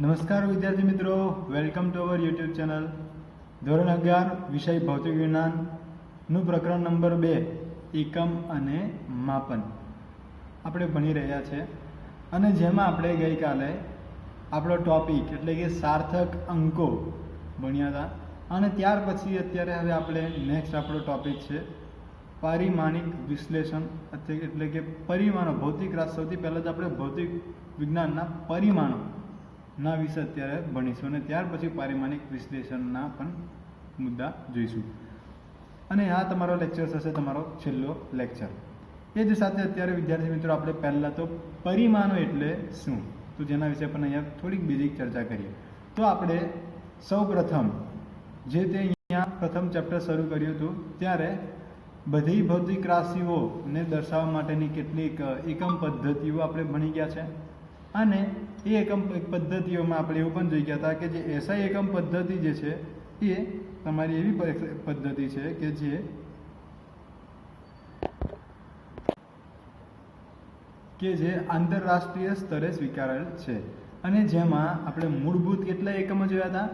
નમસ્કાર વિદ્યાર્થી મિત્રો welcome to our YouTube channel ધોરણ અગિયાર, વિષય ભૌતિક વિજ્ઞાનનું પ્રકરણ નંબર બે, એકમ અને માપન. આપણે ભણી રહ્યા છે. અને જેમાં આપણે ગઈકાલે આપણો ટોપિક એટલે કે સાર્થક અંકો ભણ્યા હતા. અને ત્યાર પછી અત્યારે હવે આપણે નેક્સ્ટ આપણો ટોપિક છે, પારિમાણિક વિશ્લેષણ. એટલે કે પરિમાણો, ભૌતિક રાસ સૌથી પહેલાં તો આપણે ભૌતિક વિજ્ઞાનના પરિમાણો ના વિશે અત્યારે ભણીશું અને ત્યાર પછી પારિમાણિક વિશ્લેષણના પણ મુદ્દા જોઈશું. અને આ તમારો લેક્ચર થશે તમારો છેલ્લો લેક્ચર એ જ સાથે અત્યારે વિદ્યાર્થી મિત્રો આપણે પહેલાં તો પરિમાણો એટલે શું? તો જેના વિશે પણ અહીંયા થોડીક બેઝિક ચર્ચા કરીએ. તો આપણે સૌ પ્રથમ જે તે અહીંયા પ્રથમ ચેપ્ટર શરૂ કર્યું હતું, ત્યારે બધી ભૌતિક રાશિઓને દર્શાવવા માટેની કેટલીક એકમ પદ્ધતિઓ આપણે ભણી ગયા છે. અને એ એકમ પદ્ધતિઓમાં આપણે એવું પણ જોઈ ગયા હતા કે જે એસઆઈ એકમ પદ્ધતિ જે છે, એ તમારી એવી પદ્ધતિ છે કે જે કે જે આંતરરાષ્ટ્રીય સ્તરે સ્વીકારેલ છે. અને જેમાં આપણે મૂળભૂત કેટલા એકમો જોયા હતા?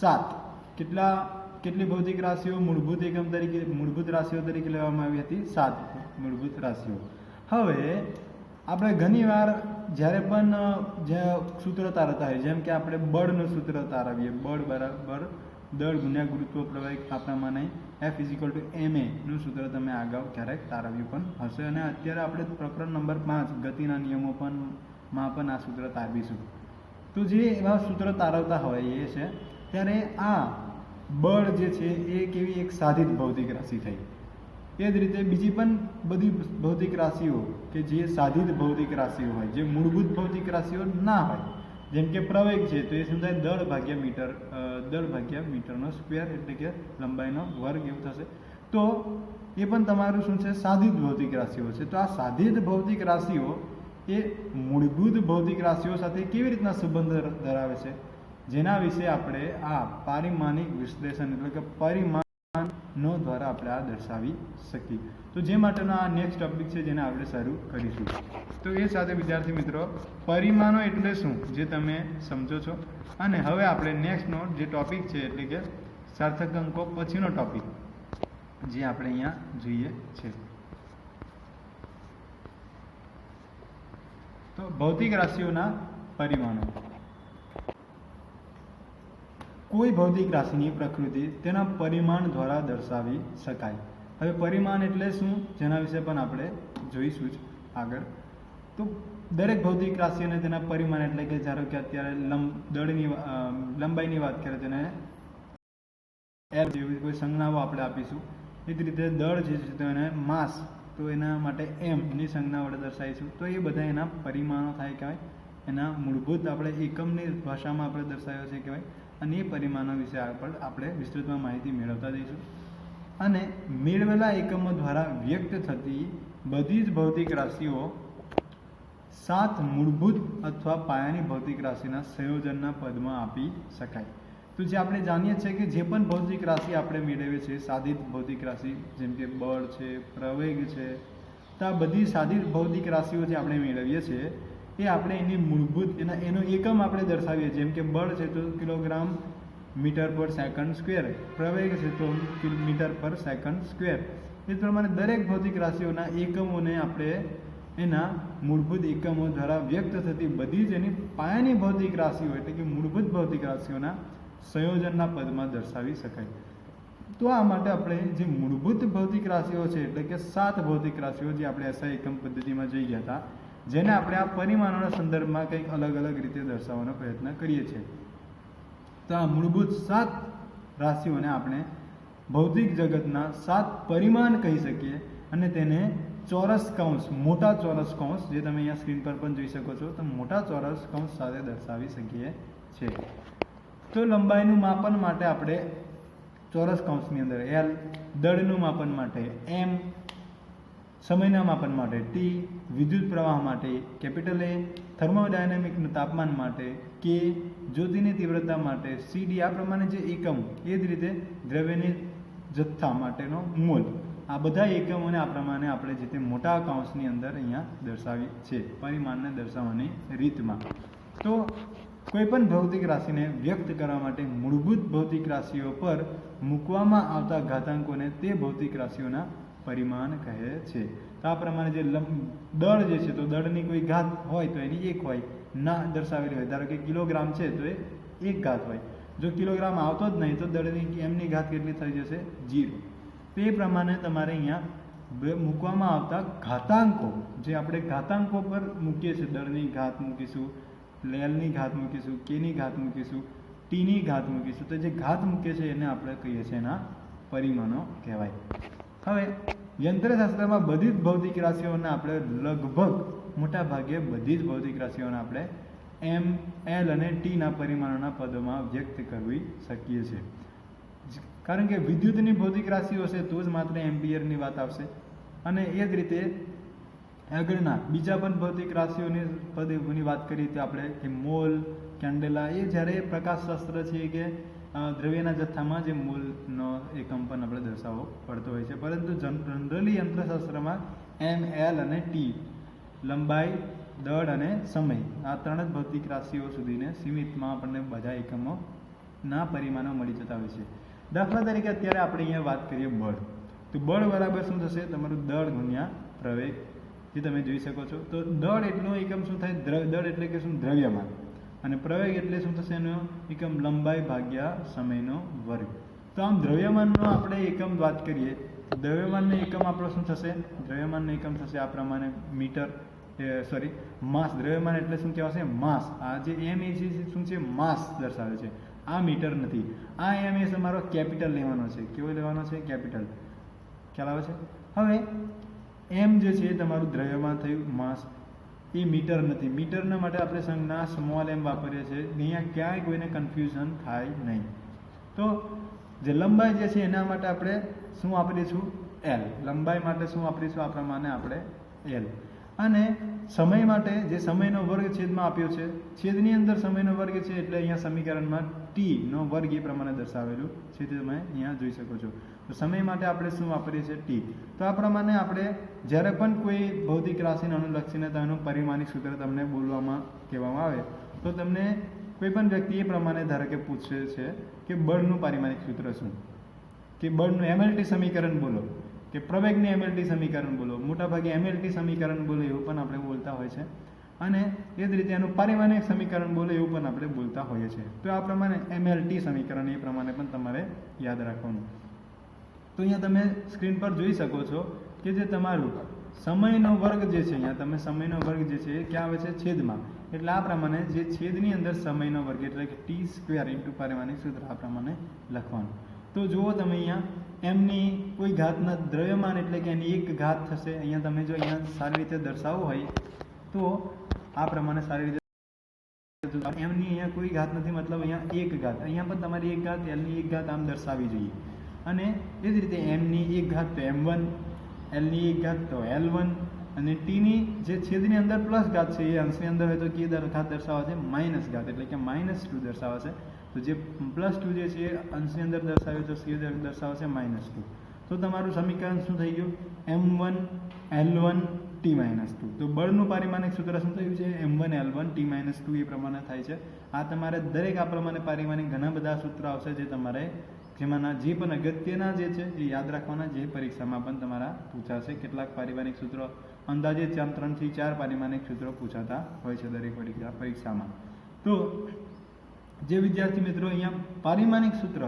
સાત. કેટલા, કેટલી ભૌતિક રાશિઓ મૂળભૂત એકમ તરીકે, મૂળભૂત રાશિઓ તરીકે લેવામાં આવી હતી? સાત મૂળભૂત રાશિઓ. હવે આપણે ઘણીવાર જ્યારે પણ જે સૂત્ર તારતા હોય જેમ કે આપણે બળનું સૂત્ર તારવીએ બળ બરાબર, દળ ગુણ્યા ગુરુત્વ પ્રવાહી આપણામાં નહીં એફ ઇઝિકલ ટુ એમ એનું સૂત્ર તમે અગાઉ ક્યારેક તારવ્યું પણ હશે. અને અત્યારે આપણે પ્રકરણ નંબર પાંચ, ગતિના નિયમો પણ, માં પણ આ સૂત્ર તારવીશું. તો જે એવા સૂત્ર તારવતા હોય એ છે, ત્યારે આ બળ જે છે એ કેવી એક સાધિત ભૌતિક રાશિ થઈ. એ જ રીતે બીજી પણ બધી ભૌતિક રાશિઓ કે જે સાધિત ભૌતિક રાશિઓ હોય, જે મૂળભૂત ભૌતિક રાશિઓ ના હોય, જેમ કે પ્રવેગ છે, તો એ શું થાય દળ ભાગ્યા મીટર દળ ભાગ્યા મીટરનો સ્ક્વેર એટલે કે લંબાઈનો વર્ગ એવું થશે. તો એ પણ તમારું શું છે? સાધિત ભૌતિક રાશિઓ છે. તો આ સાધિત ભૌતિક રાશિઓ એ મૂળભૂત ભૌતિક રાશિઓ સાથે કેવી રીતના સંબંધ ધરાવે છે? જેના વિશે આપણે આ પારિમાણિક વિશ્લેષણ એટલે કે પરિમાણનો દ્વારા આપણે આ દર્શાવી શકીએ. તો જે માટેનો આ નેક્સ્ટ ટોપિક છે જેને આપણે શરૂ કરીશું. તો એ સાથે વિદ્યાર્થી મિત્રો, પરિમાણો એટલે શું જે તમે સમજો છો? અને હવે આપણે નેક્સ્ટનો જે ટોપિક છે એટલે કે સાર્થક અંકો પછીનો ટોપિક જે આપણે અહીંયા જોઈએ છે. તો ભૌતિક રાશિઓના પરિમાણો. કોઈ ભૌતિક રાશિની પ્રકૃતિ તેના પરિમાણ દ્વારા દર્શાવી શકાય. હવે પરિમાણ એટલે શું જેના વિશે પણ આપણે જોઈશું જ આગળ. તો દરેક ભૌતિક રાશિ અને તેના પરિમાણ એટલે કે ધારો કે અત્યારે દળની લંબાઈની વાત કરીએ તેને એર જેવી કોઈ સંજ્ઞાઓ આપણે આપીશું. એ જ રીતે દળ જે છે તો એને માસ, તો એના માટે એમ ની સંજ્ઞા વડે દર્શાવીશું. તો એ બધા એના પરિમાણો થાય કહેવાય. એના મૂળભૂત આપણે એકમની ભાષામાં આપણે દર્શાવ્યો છે કહેવાય. અને એ પરિમાણો વિશે આગળ આપણે વિસ્તૃતમાં માહિતી મેળવતા જઈશું. અને મેળવેલા એકમો દ્વારા વ્યક્ત થતી બધી જ ભૌતિક રાશિઓ સાત મૂળભૂત અથવા પાયાની ભૌતિક રાશિના સંયોજનના પદમાં આપી શકાય. તો જે આપણે જાણીએ છીએ કે જે પણ ભૌતિક રાશિ આપણે મેળવીએ છીએ, સાધિત ભૌતિક રાશિ, જેમ કે બળ છે, પ્રવેગ છે, તો આ બધી સાધિત ભૌતિક રાશિઓ જે આપણે મેળવીએ છીએ એ આપણે એની મૂળભૂત, એના એનો એકમ આપણે દર્શાવીએ જેમ કે બળ છે તો kilogram metre per second square. પ્રવેગ છે તો મીટર પર સેકન્ડ સ્ક્વેર. એ પ્રમાણે દરેક ભૌતિક રાશિઓના એકમોને આપણે એના મૂળભૂત એકમો દ્વારા વ્યક્ત થતી બધી જ એની પાયાની ભૌતિક રાશિઓ એટલે કે મૂળભૂત ભૌતિક રાશિઓના સંયોજનના પદમાં દર્શાવી શકાય. તો આ માટે આપણે જે મૂળભૂત ભૌતિક રાશિઓ છે એટલે કે સાત ભૌતિક રાશિઓ જે આપણે એસઆઈ એકમ પદ્ધતિમાં જોઈ ગયા હતા જેને આપણે આ પરિમાણોના સંદર્ભમાં કંઈક અલગ અલગ રીતે દર્શાવવાનો પ્રયત્ન કરીએ છીએ. તો આ મૂળભૂત સાત રાશિઓને આપણે ભૌતિક જગતના સાત પરિમાણ કહી શકીએ અને તેને ચોરસ કૌંસ, મોટા ચોરસ કૌંસ, જે તમે અહીંયા સ્ક્રીન પર પણ જોઈ શકો છો, તો મોટા ચોરસ કૌંસ સાથે દર્શાવી શકીએ છીએ. તો લંબાઈનું માપન માટે આપણે ચોરસ કૌંસની અંદર એલ દળનું માપન માટે એમ સમયના માપન માટે ટી વિદ્યુત પ્રવાહ માટે કેપિટલ એ થર્મોડાયનેમિકનું તાપમાન માટે કે જ્યોતિની તીવ્રતા માટે સીડી આ પ્રમાણે જે એકમ, એ જ રીતે દ્રવ્યની જથ્થા માટેનો મોલ. આ બધા એકમોને આ પ્રમાણે આપણે જે તે મોટા કાઉન્સની અંદર અહીંયા દર્શાવી છે, પરિમાણને દર્શાવવાની રીતમાં. તો કોઈ પણ ભૌતિક રાશિને વ્યક્ત કરવા માટે મૂળભૂત ભૌતિક રાશિઓ પર મૂકવામાં આવતા ઘાતાંકોને તે ભૌતિક રાશિઓના પરિમાણ કહે છે. તો આ પ્રમાણે જે દળ જે છે, તો દળની કોઈ ઘાત હોય તો એની એક હોય, ના દર્શાવેલી હોય. ધારો કે કિલોગ્રામ છે, તો એ એક ઘાત હોય. જો કિલોગ્રામ આવતો જ નહીં, તો દળની એમની ઘાત કેટલી થઈ જશે? જીરો તો એ પ્રમાણે તમારે અહીંયા મૂકવામાં આવતા ઘાતાંકો, જે આપણે ઘાતાંકો પર મૂકીએ છીએ, દળની ઘાત મૂકીશું લેલની ઘાત મૂકીશું, કેની ઘાત મૂકીશું, ટીની ઘાત મૂકીશું. તો જે ઘાત મૂકે છે, એને આપણે કહીએ છીએ એના પરિમાણો કહેવાય. હવે યંત્રશાસ્ત્રમાં બધી જ ભૌતિક રાશિઓને આપણે લગભગ મોટા ભાગે બધી જ ભૌતિક રાશિઓને આપણે એમ એલ અને ટીના પરિમાણોના પદોમાં વ્યક્ત કરવી શકીએ છીએ. કારણ કે વિદ્યુતની ભૌતિક રાશિઓ છે તો જ માત્ર એમ્પિયરની વાત આવશે. અને એ જ રીતે આગળના બીજા પણ ભૌતિક રાશિઓની પદની વાત કરીએ તો આપણે કે મોલ, કેન્ડેલા, એ જ્યારે પ્રકાશશાસ્ત્ર છે કે દ્રવ્યના જથ્થામાં જે મૂળનો એકમ પણ આપણે દર્શાવવો પડતો હોય છે. પરંતુ જનરલી યંત્રશાસ્ત્રમાં એમ, એલ અને ટી, લંબાઈ, દળ અને સમય, આ ત્રણ જ ભૌતિક રાશિઓ સુધીને સીમિતમાં આપણને બધા એકમો ના પરિમાણો મળી જતા હોય છે. દાખલા તરીકે અત્યારે આપણે અહીંયા વાત કરીએ બળ. તો બળ બરાબર શું થશે? તમારું દળ ગુણ્યા પ્રવેગ, જે તમે જોઈ શકો છો. તો દળ એટલું એકમ શું થાય? દળ એટલે કે શું? દ્રવ્યમાન. અને પ્રવેગ એટલે શું થશે એનો? એકમ લંબાઈ ભાગ્યા સમયનો વર્ગ. તો આમ દ્રવ્યમાનનો આપણે એકમ વાત કરીએ, તો દ્રવ્યમાનનો એકમ આપણો શું થશે? દ્રવ્યમાનનો એકમ થશે આ પ્રમાણે મીટર સોરી માસ. દ્રવ્યમાન એટલે શું કહેવાશે? માસ. આ જે એમ એ છે શું છે? માસ દર્શાવે છે. આ મીટર નથી. આ એમ એ તમારો કેપિટલ લેવાનો છે. કેવો લેવાનો છે? કેપિટલ. ખ્યાલ આવે છે? હવે એમ જે છે તમારું દ્રવ્યમાન થયું, માસ. એ મીટર નથી. મીટરના માટે આપણે સંજ્ઞા સ્મોલ એમ વાપરીએ છીએ. અહીંયા ક્યાંય કોઈને કન્ફ્યુઝન થાય નહીં. તો જે લંબાઈ જે છે એના માટે આપણે શું વાપરીશું? એલ લંબાઈ માટે શું વાપરીશું? આ પ્રમાણે આપણે એલ અને સમય માટે જે સમયનો વર્ગ છેદમાં આપ્યો છે, છેદની અંદર સમયનો વર્ગ છે એટલે અહીંયા સમીકરણમાં ટીનો વર્ગ એ પ્રમાણે દર્શાવેલું છે. તે તમે અહીંયા જોઈ શકો છો. તો સમય માટે આપણે શું વાપરીએ છીએ? ટી. તો આ પ્રમાણે આપણે જ્યારે પણ કોઈ ભૌતિક રાશિને અનુલક્ષીને તેનું પરિમાણિક સૂત્ર તમને બોલવામાં કહેવામાં આવે, તો તમને કોઈ પણ વ્યક્તિ એ પ્રમાણે ધારો કે પૂછે છે કે બળનું પારિમાણિક સૂત્ર શું? કે બળનું એમએલટી સમીકરણ બોલો, કે પ્રવેગનું એમએલટી સમીકરણ બોલો, મોટાભાગે એમએલટી સમીકરણ બોલો એવું પણ આપણે બોલતા હોય છે. અને એ જ રીતે એનું પારિમાણિક સમીકરણ બોલો એવું પણ આપણે બોલતા હોઈએ છીએ. તો આ પ્રમાણે એમએલટી સમીકરણ એ પ્રમાણે પણ તમારે યાદ રાખવાનું. તો અહીંયા તમે સ્ક્રીન પર જોઈ શકો છો કે જે તમારું સમયનો વર્ગ જે છે, અહીંયા તમે સમયનો વર્ગ જે છે એ ક્યાં આવે છે? છેદમાં. એટલે આ પ્રમાણે જે છેદની અંદર સમયનો વર્ગ એટલે કે ટી સ્ક્વેર ઇન્ટુ પારિમાણિક સૂત્ર આ પ્રમાણે લખવાનું. તો જુઓ તમે અહીંયા, એમની કોઈ ઘાતના દ્રવ્યમાન એટલે કે એની એક ઘાત થશે. અહીંયા તમે જો અહીંયા સારી રીતે દર્શાવવું હોય, તો આ પ્રમાણે સારી રીતે એમની અહીંયા કોઈ ઘાત નથી, મતલબ અહીંયા એક ઘાત. અહીંયા પણ તમારી એક ઘાત, એલની એક ઘાત આમ દર્શાવી જોઈએ. અને એ જ રીતે એમની એક ઘાત તો એમ વન એલની એક ઘાત તો એલ વન અને ટીની જે છેદની અંદર પ્લસ ઘાત છે, એ અંશની અંદર હોય તો કે ઘાત દર્શાવે છે માઇનસ ઘાત, એટલે કે માઇનસ ટુ દર્શાવે છે. તો જે પ્લસ ટુ જે છે, એ અંશની અંદર દર્શાવ્યું તો સી દર્શાવે છે માઇનસ ટુ તો તમારું સમીકરણ શું થઈ ગયું? M one L one T minus two તો બળનું પારિમાણિક સૂત્ર શું થયું છે? M one L one T minus two એ પ્રમાણે થાય છે. આ તમારે દરેક આ પ્રમાણે પારિમાણિક ઘણા બધા સૂત્રો આવશે જે તમારે જેમાંના જે પણ અગત્યના જે છે, એ યાદ રાખવાના જે પરીક્ષામાં પણ તમારા પૂછાશે. કેટલાક પારિવારિક સૂત્રો અંદાજે ત્રણથી ચાર પારિમાણિક સૂત્રો પૂછાતા હોય છે દરેક પરીક્ષા, પરીક્ષામાં. તો જે વિદ્યાર્થી મિત્રો અહીંયા પારિમાણિક સૂત્ર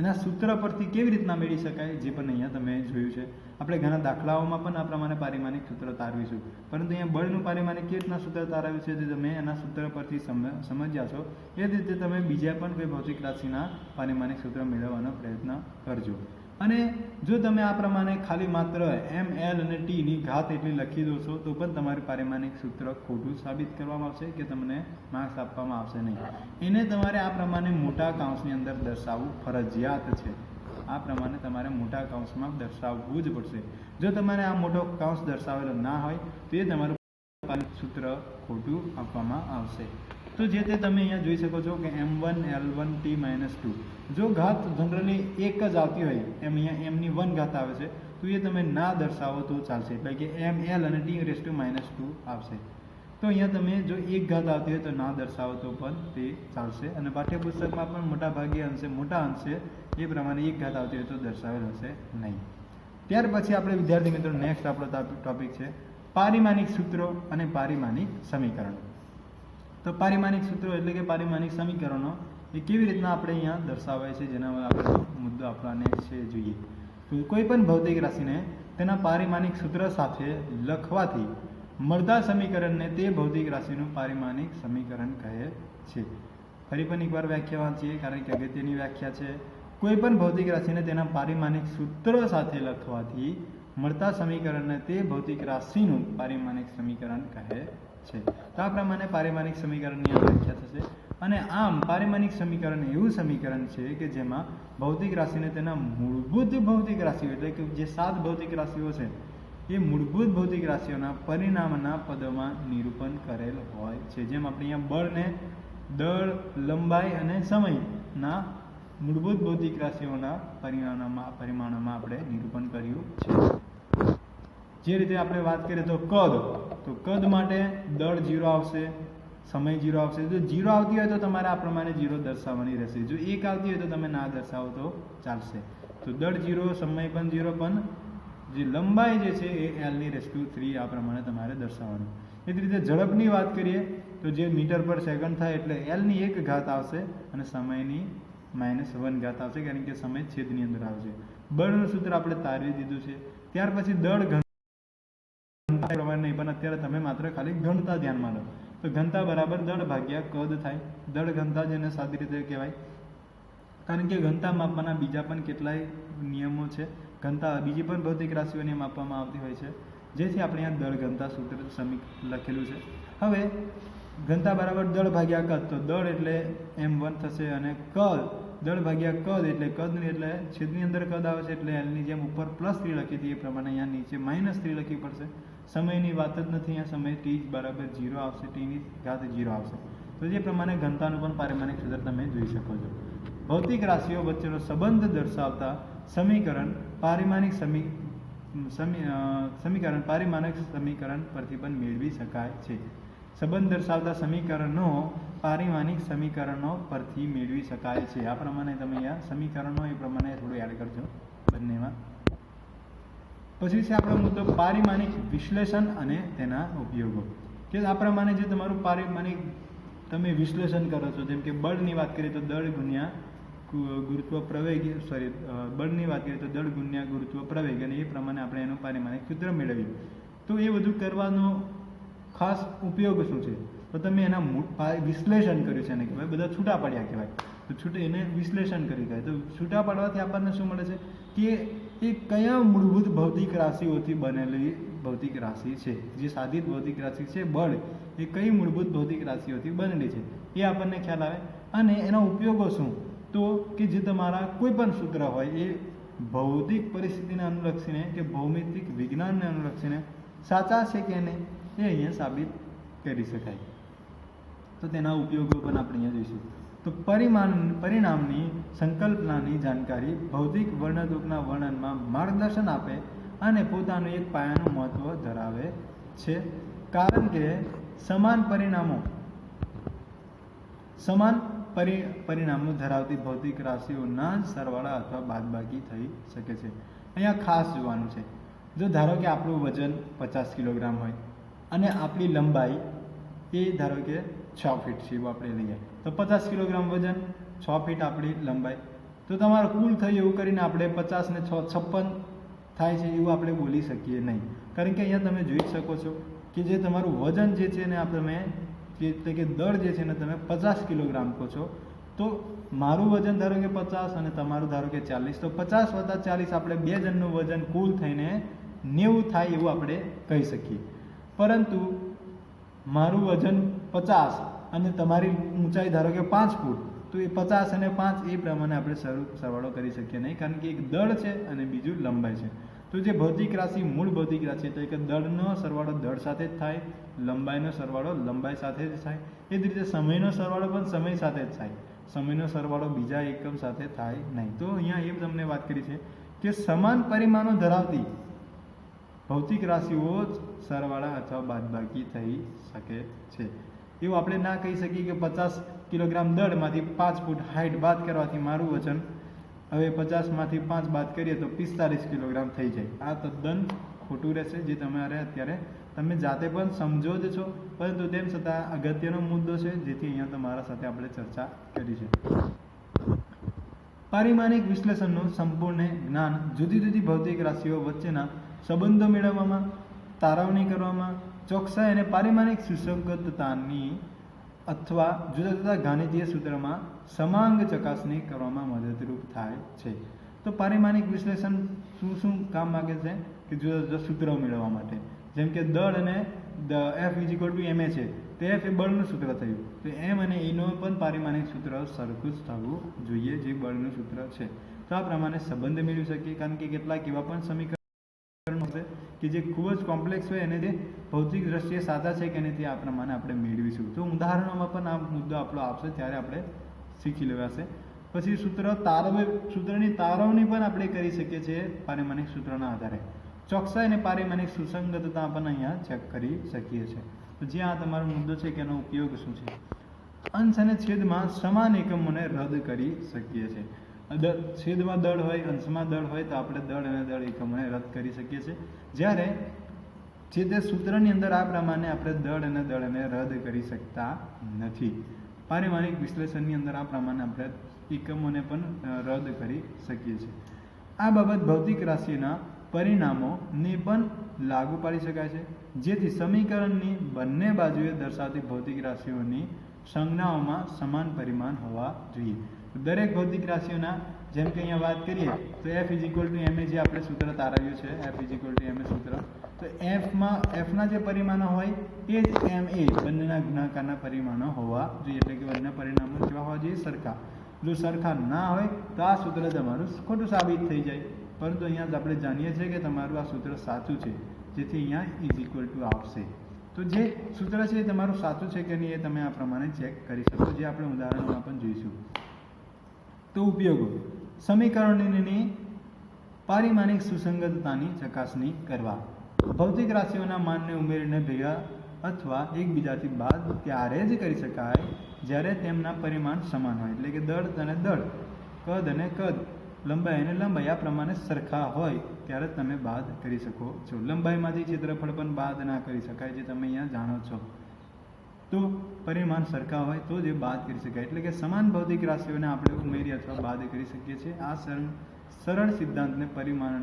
એના સૂત્ર પરથી કેવી રીતના મેળવી શકાય જે પણ અહીંયા તમે જોયું છે. આપણે ઘણા દાખલાઓમાં પણ આ પ્રમાણે પારિમાણિક સૂત્ર તારવીશું. પરંતુ અહીંયા બળનું પારિમાણિક કેવી રીતના સૂત્ર તારવ્યું છે તે તમે એના સૂત્ર પરથી સમ- સમજ્યા છો. એ રીતે તમે બીજા પણ કોઈ ભૌતિક રાશિના પારિમાણિક સૂત્ર મેળવવાનો પ્રયત્ન કરજો. અને જો તમે આ પ્રમાણે ખાલી માત્ર એમ એલ અને ટીની ઘાત એટલી લખી દો છો, તો પણ તમારું પારિમાણિક સૂત્ર ખોટું સાબિત કરવામાં આવશે કે તમને માર્ક્સ આપવામાં આવશે નહીં. એને તમારે આ પ્રમાણે મોટા કાઉન્સની અંદર દર્શાવવું ફરજિયાત છે. આ પ્રમાણે તમારે મોટા કાઉન્સમાં દર્શાવવું જ પડશે. જો તમારે આ મોટો કાઉન્સ દર્શાવેલો ના હોય, તો એ તમારું સૂત્ર ખોટું આપવામાં આવશે. તો જે તે તમે અહીંયા જોઈ શકો છો કે M one L one T minus two જો ઘાત જનરલી એક જ આવતી હોય, એમ અહીંયા એમની વન ઘાત આવે છે, તો એ તમે ના દર્શાવો તો ચાલશે. એટલે કે એમ એલ અને T raise to minus two આવશે. તો અહીંયા તમે જો એક ઘાત આવતી હોય તો ના દર્શાવો તો પણ તે ચાલશે. અને પાઠ્યપુસ્તકમાં પણ મોટા ભાગે અંશે, મોટા અંશે એ પ્રમાણે એક ઘાત આવતી હોય તો દર્શાવેલ હશે નહીં. ત્યાર પછી આપણે વિદ્યાર્થી મિત્રો નેક્સ્ટ આપણો ટોપિક છે પારિમાનિક સૂત્રો અને પારિમાનિક સમીકરણો. તો પારિમાનિક સૂત્રો એટલે કે પારિમાનિક સમીકરણો, એ કેવી રીતના આપણે અહીંયા દર્શાવાય છે જેના આપણે મુદ્દો આપણાને છે જોઈએ. તો કોઈ પણ ભૌતિક રાશિને તેના પારિમાનિક સૂત્ર સાથે લખવાથી મળતા સમીકરણને તે ભૌતિક રાશિનું પારિમાનિક સમીકરણ કહે છે. ફરી પણ એકવાર વ્યાખ્યા વાંચીએ, કારણ કે અગત્યની વ્યાખ્યા છે. કોઈ પણ ભૌતિક રાશિને તેના પારિમાનિક સૂત્ર સાથે લખવાથી મળતા સમીકરણને તે ભૌતિક રાશિનું પારિમાનિક સમીકરણ કહે છે. તો આ પ્રમાણે પારિમાનિક સમીકરણની આ વ્યાખ્યા થશે. અને આમ પારિમાનિક સમીકરણ એવું સમીકરણ છે કે જેમાં ભૌતિક રાશિને તેના મૂળભૂત ભૌતિક રાશિઓ એટલે કે જે સાત ભૌતિક રાશિઓ છે, એ મૂળભૂત ભૌતિક રાશિઓના પરિણામના પદોમાં નિરૂપણ કરેલ હોય છે. જેમ આપણે અહીંયા બળને દળ, લંબાઈ અને સમયના મૂળભૂત ભૌતિક રાશિઓના પરિણામમાં પરિમાણોમાં આપણે નિરૂપણ કર્યું છે. જે રીતે આપણે વાત કરીએ તો કદ તો કદ માટે દળ જીરો આવશે, સમય જીરો આવશે. જો જીરો આવતી હોય તો તમારે આ પ્રમાણે જીરો દર્શાવવાની રહેશે. જો એક આવતી હોય તો તમે ના દર્શાવો તો ચાલશે. તો દળ જીરો, સમય પણ જીરો, પણ જે લંબાઈ જે છે એ એલની રેસ્ક્યુ થ્રી આ પ્રમાણે તમારે દર્શાવવાનું. એ જ રીતે ઝડપની વાત કરીએ તો જે મીટર પર સેકન્ડ થાય એટલે એલની એક ઘાત આવશે અને સમયની માઇનસ વન ઘાત આવશે, કારણ કે સમય છેદની અંદર આવશે. બળનું સૂત્ર આપણે તારવી દીધું છે. ત્યાર પછી દળ પ્રમાણે નહીં, પણ અત્યારે તમે માત્ર ખાલી ઘનતા ધ્યાનમાં લો. તો ઘનતા બરાબર દળ ભાગ્યા કદ થાય. દળ ઘનતા જેને સાદી રીતે કહેવાય. કારણ કે ઘનતા માપવાના બીજા પણ કેટલાય નિયમો છે. ઘનતા બીજી પણ ભૌતિક રાશિઓને માપવામાં આવતી હોય છે. જેથી આપણે આ દળ ઘનતા સૂત્ર સમીક લખેલું છે. હવે, ઘનતા બરાબર દળ ભાગ્યા કદ. તો દળ એટલે એમ વન થશે અને કદ. દળ ભાગ્યા કદ એટલે કદ એટલે છેદની અંદર કદ આવે છે એટલે એલની જેમ ઉપર પ્લસ થ્રી લખી હતી એ પ્રમાણે અહીંયા નીચે માઇનસ થ્રી લખવી પડશે. સમયની વાત જ નથી. અહીંયા સમય ટી બરાબર જીરો આવશે ટીની ઘાત જીરો આવશે. તો જે પ્રમાણે ઘનતાનું પણ પારિમાણિક સૂત્ર તમે જોઈ શકો છો. ભૌતિક રાશિઓ વચ્ચેનો સંબંધ દર્શાવતા સમીકરણ પારિમાણિક સમી સમી સમીકરણ પારિમાણિક સમીકરણ પરથી પણ મેળવી શકાય છે. સંબંધ દર્શાવતા સમીકરણો પારિમાણિક સમીકરણો પરથી મેળવી શકાય છે. આ પ્રમાણે તમે અહીંયા સમીકરણો એ પ્રમાણે થોડું એડ કરજો બંનેમાં. પછી છે આપણો મુદ્દો પારિમાણિક વિશ્લેષણ અને તેના ઉપયોગો. કે આ પ્રમાણે જે તમારું પારિમાણિક તમે વિશ્લેષણ કરો છો, જેમ કે બળની વાત કરીએ તો દળ ગુણ્યા ગુરુત્વ પ્રવેગ સોરી બળની વાત કરીએ તો દળ ગુણ્યા ગુરુત્વ પ્રવેગ અને એ પ્રમાણે આપણે એનું પારિમાણિક સૂત્ર મેળવ્યું તો એ બધું કરવાનો ખાસ ઉપયોગ શું છે? તો તમે એના વિશ્લેષણ કર્યું છે એને કહેવાય. બધા છૂટા પડ્યા કહેવાય. તો છૂટે એને વિશ્લેષણ કરી કહેવાય. તો છૂટા પાડવાથી આપણને શું મળે છે? કે એ કયા મૂળભૂત ભૌતિક રાશિઓથી બનેલી ભૌતિક રાશિ છે? જે સાધિત ભૌતિક રાશિ છે, બળ, એ કઈ મૂળભૂત ભૌતિક રાશિઓથી બનેલી છે? એ આપણને ખ્યાલ આવે. અને એના ઉપયોગો શું? તો કે જે તમારા કોઈ પણ સૂત્ર હોય, એ ભૌતિક પરિસ્થિતિને અનુલક્ષીને કે ભૌમિતિક વિજ્ઞાનને અનુલક્ષીને સાચા છે કે નહીં, એ અહીંયા સાબિત કરી શકાય. તો તેના ઉપયોગો પણ આપણે અહીંયા જોઈશું. તો પરિમાણ પરિણામની સંકલ્પનાની જાણકારી ભૌતિક વર્ણદોકના વર્ણનમાં માર્ગદર્શન આપે અને પોતાનું એક પાયાનું મહત્વ ધરાવે છે. કારણ કે સમાન પરિણામો, સમાન પરિ, પરિણામો ધરાવતી ભૌતિક રાશિઓના સરવાળા અથવા બાદબાકી થઈ શકે છે. અહીંયા ખાસ જોવાનું છે. જો ધારો કે આપણું વજન પચાસ કિલોગ્રામ હોય અને આપણી લંબાઈ એ ધારો કે છ ફીટ છે એવું આપણે લઈએ. તો પચાસ કિલોગ્રામ વજન, છ ફીટ આપણી લંબાઈ. તો તમારે કુલ થઈ એવું કરીને આપણે પચાસ ને છ, છપ્પન થાય છે એવું આપણે બોલી શકીએ નહીં. કારણ કે અહીંયા તમે જોઈ શકો છો કે જે તમારું વજન જે છે ને તમે એટલે કે દળ જે છે ને તમે પચાસ કિલોગ્રામ કહો છો, તો મારું વજન ધારો કે પચાસ અને તમારું ધારો કે ચાલીસ, તો પચાસ વત્તા ચાલીસ આપણે બે જણનું વજન કુલ થઈને નેવું થાય એવું આપણે કહી શકીએ. પરંતુ મારું વજન પચાસ અને તમારી ઊંચાઈ ધારો કે પાંચ ફૂટ, તો એ પચાસ અને પાંચ એ પ્રમાણે આપણે સર- સરવાળો કરી શકીએ નહીં, કારણ કે એક દળ છે અને બીજું લંબાઈ છે. તો જે ભૌતિક રાશિ, મૂળ ભૌતિક રાશિ એટલે કે દળનો સરવાળો દળ સાથે જ થાય, લંબાઈનો સરવાળો લંબાઈ સાથે જ થાય. એ જ રીતે સમયનો સરવાળો પણ સમય સાથે જ થાય. સમયનો સરવાળો બીજા એકમ સાથે થાય નહીં. તો અહીંયા એ તમને વાત કરી છે કે સમાન પરિમાણો ધરાવતી ભૌતિક રાશિઓ જ સરવાળા અથવા બાદબાકી થઈ શકે છે. એવું આપણે ના કહી શકીએ કે પચાસ કિલોગ્રામ દળમાંથી પાંચ ફૂટ હાઇટ બાદ કરવાથી મારું વજન હવે પચાસમાંથી પાંચ બાદ કરીએ તો પિસ્તાલીસ કિલોગ્રામ થઈ જાય. આ તદ્દન ખોટું રહેશે જે તમારે અત્યારે તમે જાતે પણ સમજો જ છો. પરંતુ તેમ છતાં અગત્યનો મુદ્દો છે જેથી અહીંયા તમારા સાથે આપણે ચર્ચા કરી છે. પારિમાણિક વિશ્લેષણનું સંપૂર્ણ જ્ઞાન જુદી જુદી ભૌતિક રાશિઓ વચ્ચેના સંબંધો મેળવવામાં, તારવણી કરવામાં ચોકસાઈ અને પારિમાણિક સુસંગતતાની અથવા જુદા જુદા ગાણિતીય સૂત્રમાં સમાંગ ચકાસણી કરવામાં મદદરૂપ થાય છે. તો પારિમાણિક વિશ્લેષણ શું શું કામ માગે છે? કે જુદા જુદા સૂત્રો મેળવવા માટે. જેમ કે દળ અને F is equal to M A છે. તો એફ એ બળનું સૂત્ર થયું. તો એમ અને એનો પણ પારિમાણિક સૂત્ર સરખું જ થવું જોઈએ જે બળનું સૂત્ર છે. તો આ પ્રમાણે સંબંધ મેળવી શકીએ. કારણ કે કેટલાક એવા પણ સમીકરણ કે જે ખૂબ જ કોમ્પ્લેક્સ હોય અને જે ભૌતિક દ્રષ્ટિએ સાચા છે કે તે આ પ્રમાણે આપણે મેળવીશું. તો ઉદાહરણોમાં પણ આ મુદ્દો આપણો આપશે, ત્યારે આપણે શીખી લેવાશે. પછી સૂત્ર તારવે, સૂત્રની તારવણી પણ આપણે કરી શકીએ છીએ પારિમાણિક સૂત્રના આધારે. ચોકસાઈ અને પારિમાણિક સુસંગતતા પણ અહીંયા ચેક કરી શકીએ છીએ. તો જે આ તમારો મુદ્દો છે કે એનો ઉપયોગ શું છે? અંશ અને છેદમાં સમાન એકમોને રદ કરી શકીએ છીએ. છેદમાં દળ હોય, અંશમાં દળ હોય, તો આપણે દળ અને દળ એકમોને રદ કરી શકીએ છીએ. જ્યારે જે તે સૂત્રની અંદર આ પ્રમાણે આપણે દળ અને દળને રદ કરી શકતા નથી. પારિમાણિક વિશ્લેષણની અંદર આ પ્રમાણે આપણે એકમોને પણ રદ કરી શકીએ છીએ. આ બાબત ભૌતિક રાશિના પરિણામોને પણ લાગુ પાડી શકાય છે. જેથી સમીકરણની બંને બાજુએ દર્શાવતી ભૌતિક રાશિઓની સંજ્ઞાઓમાં સમાન પરિમાણ હોવા જોઈએ. દરેક ભૌતિક રાશિઓના જેમ કે અહીંયા વાત કરીએ, તો F is equal to M A જે આપણે સૂત્ર તારવ્યું છે F is equal to M A સૂત્ર. તો એફમાં એફના જે પરિમાણો હોય, એ જ એમ એ બંનેના ગુણાકારના પરિમાણો હોવા જોઈએ. એટલે કે બંને પરિણામો કેવા હોવા જોઈએ, સરખા. જો સરખા ના હોય, તો આ સૂત્ર તમારું ખોટું સાબિત થઈ જાય. પરંતુ અહીંયા આપણે જાણીએ છીએ કે તમારું આ સૂત્ર સાચું છે, જેથી અહીંયા ઇઝ ઇક્વલ ટુ આવશે. તો જે સૂત્ર છે એ તમારું સાચું છે કે નહીં એ તમે આ પ્રમાણે ચેક કરી શકો જે આપણે ઉદાહરણમાં પણ જોઈશું. તો ઉપયોગો સમીકરણોની પારિમાણિક સુસંગતતાની ચકાસણી કરવા. ભૌતિક રાશિઓના માનને ઉમેરીને ભેગા અથવા એકબીજાથી બાદ ત્યારે જ કરી શકાય જ્યારે તેમના પરિમાણ સમાન હોય. એટલે કે દળ અને દળ, કદ અને કદ, લંબાઈ અને લંબાઈ આ પ્રમાણે સરખા હોય ત્યારે તમે બાદ કરી શકો છો. લંબાઈમાંથી ક્ષેત્રફળ પણ બાદ ના કરી શકાય, જે તમે અહીંયા જાણો છો. તો પરિમાણ સરખા હોય તો જ એ બાદ કરી શકાય. એટલે કે સમાન ભૌતિક રાશિઓને આપણે ઉમેરી અથવા બાદ કરી શકીએ છીએ. આ સરળ સરળ સિદ્ધાંતને પરિમાણ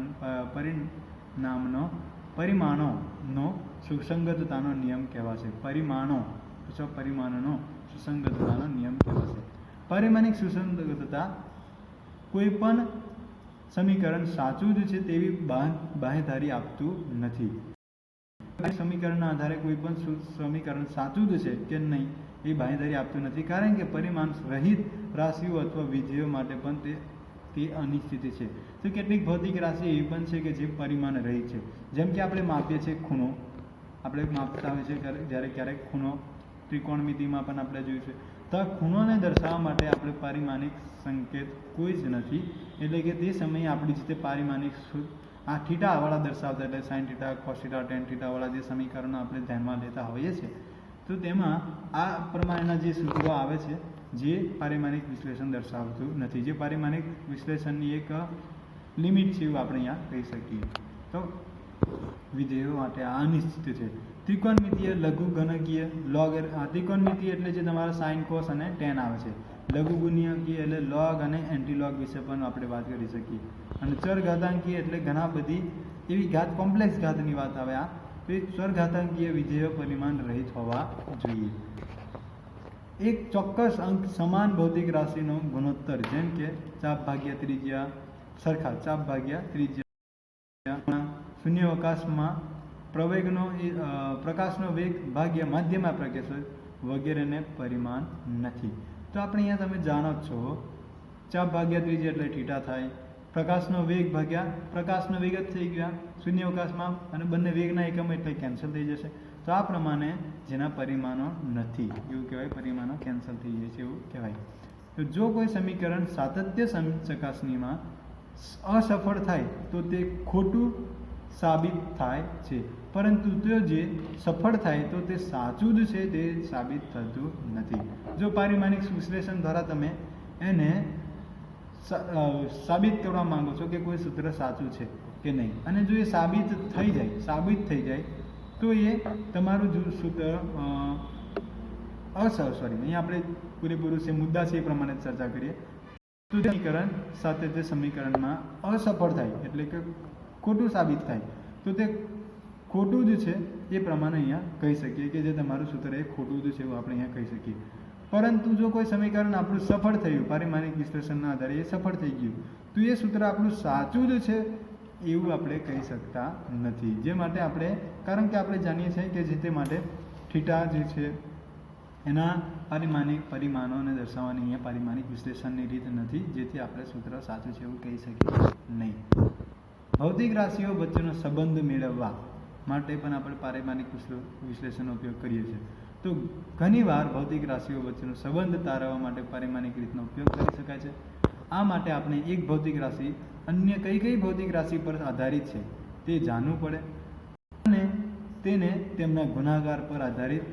પરિણામનો, પરિમાણોનો સુસંગતતાનો નિયમ કહેવાશે. પરિમાણો અથવા પરિમાણોનો સુસંગતતાનો નિયમ કહેવાશે. પરિમાણિક સુસંગતતા કોઈ પણ સમીકરણ સાચું જ છે તેવી બાહ- બાહેધારી આપતું નથી. આ સમીકરણના આધારે કોઈ પણ સમીકરણ સાચું જ છે કે નહીં, એ બાંયધરી આપતું નથી. કારણ કે પરિમાણ રહિત રાશિઓ અથવા વિધેયો માટે પણ તે તે અનિશ્ચિત છે. તો કેટલીક ભૌતિક રાશિ એવી પણ છે કે જે પરિમાણ રહિત છે. જેમ કે આપણે માપીએ છીએ ખૂણો. આપણે માપતા હોય છે જ્યારે ક્યારેક ખૂણો ત્રિકોણમિતિમાં પણ આપણે જોયું છે. તો ખૂણોને દર્શાવવા માટે આપણે પારિમાણિક સંકેત કોઈ જ નથી. એટલે કે તે સમયે આપણી રીતે પારિમાણિક આ થીટાવાળા દર્શાવતા એટલે સાઇન થીટા, કોસ ટેન થીટાવાળા જે સમીકરણો આપણે ધ્યાનમાં લેતા હોઈએ છીએ, તો તેમાં આ પ્રમાણેના જે સૂત્રો આવે છે, જે પારિમાણિક વિશ્લેષણ દર્શાવતું નથી. જે પારિમાણિક વિશ્લેષણની એક લિમિટ છે એવું આપણે અહીંયા કહી શકીએ. તો વિધેયો માટે આ અનિશ્ચિત છે. ત્રિકોણમિતિય લઘુ ગણકીય લોગ ત્રિકોણમિતિ એટલે જે તમારા સાઇન કોસ અને ટેન આવે છે. લઘુ ગુણ્યકીય એટલે લોગ અને એન્ટીલોગ વિશે પણ આપણે વાત કરી શકીએ. અને ચર એટલે ઘણા બધી એવી ઘાત કોમ્પ્લેક્સ ઘાતની વાત આવે આ. તો એ ચર ઘાતાંકીય વિધેયો પરિમાણ રહિત હોવા જોઈએ. એક ચોક્કસ અંક સમાન ભૌતિક રાશિનો ગુણોત્તર જેમ કે ચાપ ભાગ્યા ત્રિજ્યા સરખા ચાપ ભાગ્યા ત્રિજ્યા શૂન્યાવકાશમાં પ્રવેગનો એ, પ્રકાશનો વેગ ભાગ્યા માધ્યમા પ્રકાશ વગેરેને પરિમાણ નથી. તો આપણે અહીંયા તમે જાણો જ છો. ચાપ ભાગ્યા ત્રીજી એટલે ઠીટા થાય. પ્રકાશનો વેગ ભાગ્યા, પ્રકાશનો વેગ જ થઈ ગયા. શૂન્યાવકાશમાં અને બંને વેગના એકમ એટલે કેન્સલ થઈ જશે. તો આ પ્રમાણે જેના પરિમાણો નથી. એવું કહેવાય, પરિમાણો કેન્સલ થઈ જાય છે એવું કહેવાય. તો જો કોઈ સમીકરણ સાતત્ય ચકાસણીમાં અસફળ થાય, તો તે ખોટું સાબિત થાય છે. પરંતુ તે જે સફળ થાય તો તે સાચું જ છે તે સાબિત થતું નથી. જો પારિમાણિક વિશ્લેષણ દ્વારા તમે એને સાબિત કરવા માંગો છો કે કોઈ સૂત્ર સાચું છે કે નહીં. અને જો એ સાબિત થઈ જાય, સાબિત થઈ જાય, તો એ તમારું જો સૂત્ર અસ સોરી અહીંયા આપણે પૂરેપૂરું છે મુદ્દા છે એ પ્રમાણે ચર્ચા કરીએ. તો સમીકરણ સાથે તે સમીકરણમાં અસફળ થાય, એટલે કે ખોટું સાબિત થાય, તો તે ખોટું જ છે એ પ્રમાણે અહીંયા કહી શકીએ કે જે તમારું સૂત્ર એ ખોટું જ છે એવું આપણે અહીંયા કહી શકીએ. પરંતુ જો કોઈ સમીકરણ આપણું સફળ થયું, પારિમાણિક વિશ્લેષણના આધારે એ સફળ થઈ ગયું, તો એ સૂત્ર આપણું સાચું જ છે એવું આપણે કહી શકતા નથી. જે માટે આપણે, કારણ કે આપણે જાણીએ છીએ કે જે તે માટે થીટા જે છે, એના પારિમાણિક પરિમાણોને દર્શાવવાની અહીંયા પારિમાણિક વિશ્લેષણની રીત નથી, જેથી આપણે સૂત્ર સાચું છે એવું કહી શકીએ નહીં. ભૌતિક રાશિઓ વચ્ચેનો સંબંધ મેળવવા. માટે પણ આપણે પારિમાનિક વિશ્લેષણનો ઉપયોગ કરીએ છીએ. તો ઘણીવાર ભૌતિક રાશિઓ વચ્ચેનો સંબંધ તારવવા માટે પારિમાનિક રીતનો ઉપયોગ કરી શકાય છે. આ માટે આપણે એક ભૌતિક રાશિ, અન્ય કઈ કઈ ભૌતિક રાશિ પર આધારિત છે તે જાણવું પડે અને તેને તેમના ગુણાકાર પર આધારિત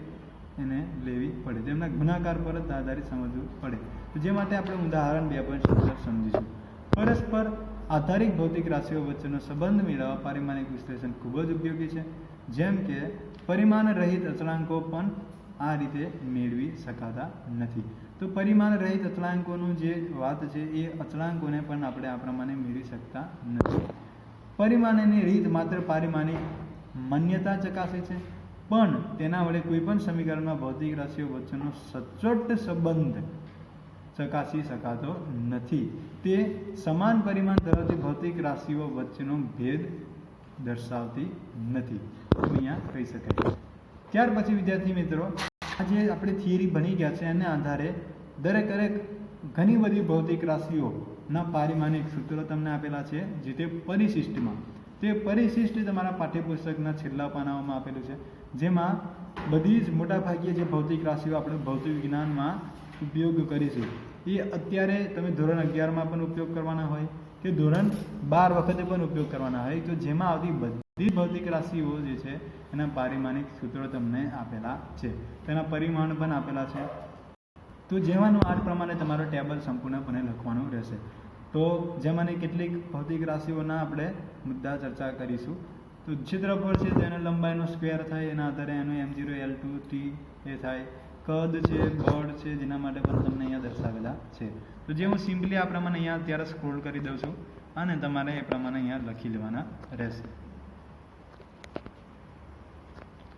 એને લેવી પડે. તેમના ગુણાકાર પર જ આધારિત સમજવું પડે. જે માટે આપણે ઉદાહરણ બે પણ સમજીશું. પરસ્પર આધારિત ભૌતિક રાશિઓ વચ્ચેનો સંબંધ મેળવવા પારિમાણિક વિશ્લેષણ ખૂબ જ ઉપયોગી છે. જેમ કે પરિમાણ રહિત અચળાંકો પણ આ રીતે મેળવી શકાતા નથી. તો પરિમાણ રહિત અચળાંકોનું જે વાત છે, એ અચળાંકોને પણ આપણે આ પ્રમાણે મેળવી શકતા નથી. પરિમાણની રીત માત્ર પારિમાણિક માન્યતા ચકાસે છે, પણ તેના વડે કોઈ પણ સમીકરણમાં ભૌતિક રાશિઓ વચ્ચેનો સચોટ સંબંધ ચકાસી શકાતો નથી. તે સમાન પરિમાણ ધરાવતી ભૌતિક રાશિઓ વચ્ચેનો ભેદ દર્શાવતી નથી. અહીંયા કહી શકાય. ત્યાર પછી, વિદ્યાર્થી મિત્રો આ જે આપણે થિયરી બની ગયા છે એના આધારે દરેક દરેક ઘણી બધી ભૌતિક રાશિઓના પારિમાણિક સૂત્રો તમને આપેલા છે, જે તે પરિશિષ્ટમાં. તે પરિશિષ્ટ તમારા પાઠ્યપુસ્તકના છેલ્લા પાનાઓમાં આપેલું છે. જેમાં બધી જ મોટાભાગે જે ભૌતિક રાશિઓ આપણે ભૌતિક વિજ્ઞાનમાં ઉપયોગ કરીશું એ અત્યારે તમે ધોરણ અગિયારમાં પણ ઉપયોગ કરવાના હોય કે ધોરણ બાર વખતે પણ ઉપયોગ કરવાના હોય તો જેમાં આવતી બધી ભૌતિક રાશિઓ જે છે એના પારિમાણિક સૂત્રો તમને આપેલા છે. તેના પરિમાણ પણ આપેલા છે. તો જેવાનું આ પ્રમાણે તમારો ટેબલ સંપૂર્ણપણે લખવાનું રહેશે. તો જેમાંની કેટલીક ભૌતિક રાશિઓના આપણે મુદ્દા ચર્ચા કરીશું. તો ક્ષેત્રફળ છે તેનો લંબાઈનો સ્ક્વેર થાય એના આધારે એનો એમ જીરો એલ ટુ ટી એ થાય. કદ છે બળ છે, જેના માટે પણ તમને અહીંયા દર્શાવેલા છે. તો જે હું સિમ્પલી આ પ્રમાણે અહીંયા અત્યારે સ્ક્રોલ કરી દઉં છું અને તમારે એ પ્રમાણે અહીંયા લખી લેવાના રહેશે.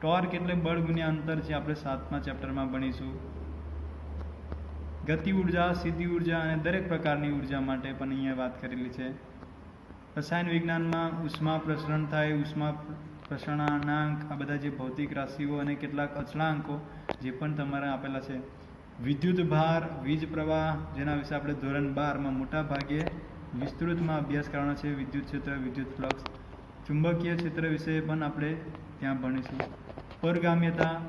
ટોર્ક એટલે બળ ગુણ્યા અંતર છે આપણે સાતમા ચેપ્ટરમાં ભણીશું. ગતિ ઊર્જા, સીધી ઊર્જા અને દરેક પ્રકારની ઊર્જા માટે પણ અહીંયા વાત કરેલી છે. રસાયણ વિજ્ઞાનમાં ઉષ્મા પ્રસરણ થાય, ઉષ્મા પ્રસરણાંક, આ બધા જે ભૌતિક રાશિઓ અને કેટલાક અચળાંકો જે પણ તમારા આપેલા છે. વિદ્યુત ભાર, વીજ પ્રવાહ, જેના વિશે આપણે ધોરણ બારમાં મોટા ભાગે વિસ્તૃતમાં અભ્યાસ કરવાનો છે. વિદ્યુત ક્ષેત્ર, વિદ્યુત ફ્લક્સ, ચુંબકીય ક્ષેત્ર વિશે પણ આપણે ત્યાં ભણીશું. પરગામ્યતા,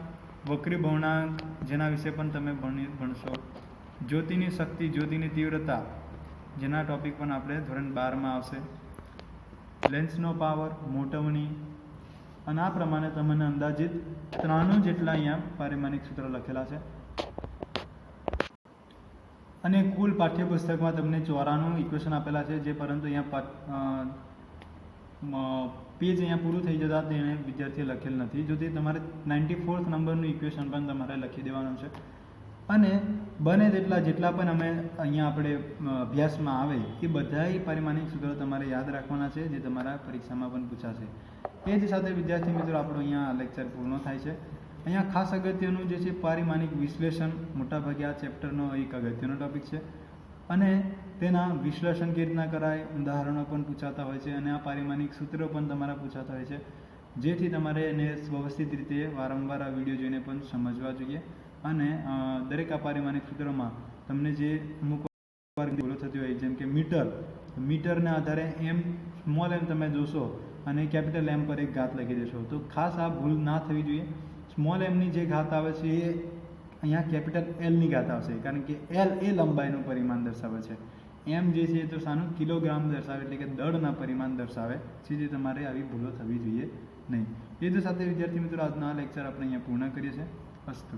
વક્રી ભવનાંક, જેના વિશે પણ તમે ભણી, ભણશો. જ્યોતિની શક્તિ, જ્યોતિની તીવ્રતા, જેના ટોપિક પણ આપણે ધોરણ બારમાં આવશે. લેન્સનો પાવર, મોટવણી અને આ પ્રમાણે તમને અંદાજિત ત્રાણું જેટલા અહીંયા પારિમાણિક સૂત્ર લખેલા છે. અને કુલ પાઠ્યપુસ્તકમાં તમને ચોરાનું ઇક્વેશન આપેલા છે, જે પરંતુ અહીંયા પેજ અહીંયા પૂરું થઈ જતા તેણે વિદ્યાર્થીએ લખેલ નથી. જો તે તમારે નાઇન્ટી ફોર્થ નંબરનું ઇક્વેશન પણ તમારે લખી દેવાનું છે. અને બને તેટલા જેટલા પણ અમે અહીંયા આપણે અભ્યાસમાં આવે એ બધાય પારિમાણિક સૂત્રો તમારે યાદ રાખવાના છે, જે તમારા પરીક્ષામાં પણ પૂછાશે. એ જ સાથે વિદ્યાર્થી મિત્રો, આપણો અહીંયા લેક્ચર પૂર્ણ થાય છે. અહીંયા ખાસ અગત્યનું જે છે, પારિમાણિક વિશ્લેષણ મોટાભાગે આ ચેપ્ટરનો એક અગત્યનો ટોપિક છે. અને તેના વિશ્લેષણ કેવી રીતના કરાય, ઉદાહરણો પણ પૂછાતા હોય છે, અને આ પારિમાણિક સૂત્રો પણ તમારા પૂછાતા હોય છે. જેથી તમારે એને વ્યવસ્થિત રીતે વારંવાર આ વીડિયો જોઈને પણ સમજવા જોઈએ. અને દરેક આ પારિમાણિક સૂત્રમાં તમને જે અમુક ભૂલો થતી હોય, જેમ કે મીટર મીટરના આધારે એમ સ્મોલ એમ તમે જોશો અને કેપિટલ એમ પર એક ઘાત લખી દેશો. તો ખાસ આ ભૂલ ના થવી જોઈએ. સ્મોલ એમની જે ઘાત આવે છે, એ અહીંયા કેપિટલ એલની ઘાત આવશે, કારણ કે એલ એ લંબાઈનું પરિમાણ દર્શાવે છે. એમ જે છે એ તો સાનું કિલોગ્રામ દર્શાવે, એટલે કે દળના પરિમાણ દર્શાવે છે જે તમારે આવી ભૂલો થવી જોઈએ નહીં. એ તો સાથે વિદ્યાર્થી મિત્રો, આજનો લેક્ચર આપણે અહીંયા પૂર્ણ કરીએ છીએ. અસ્તુ.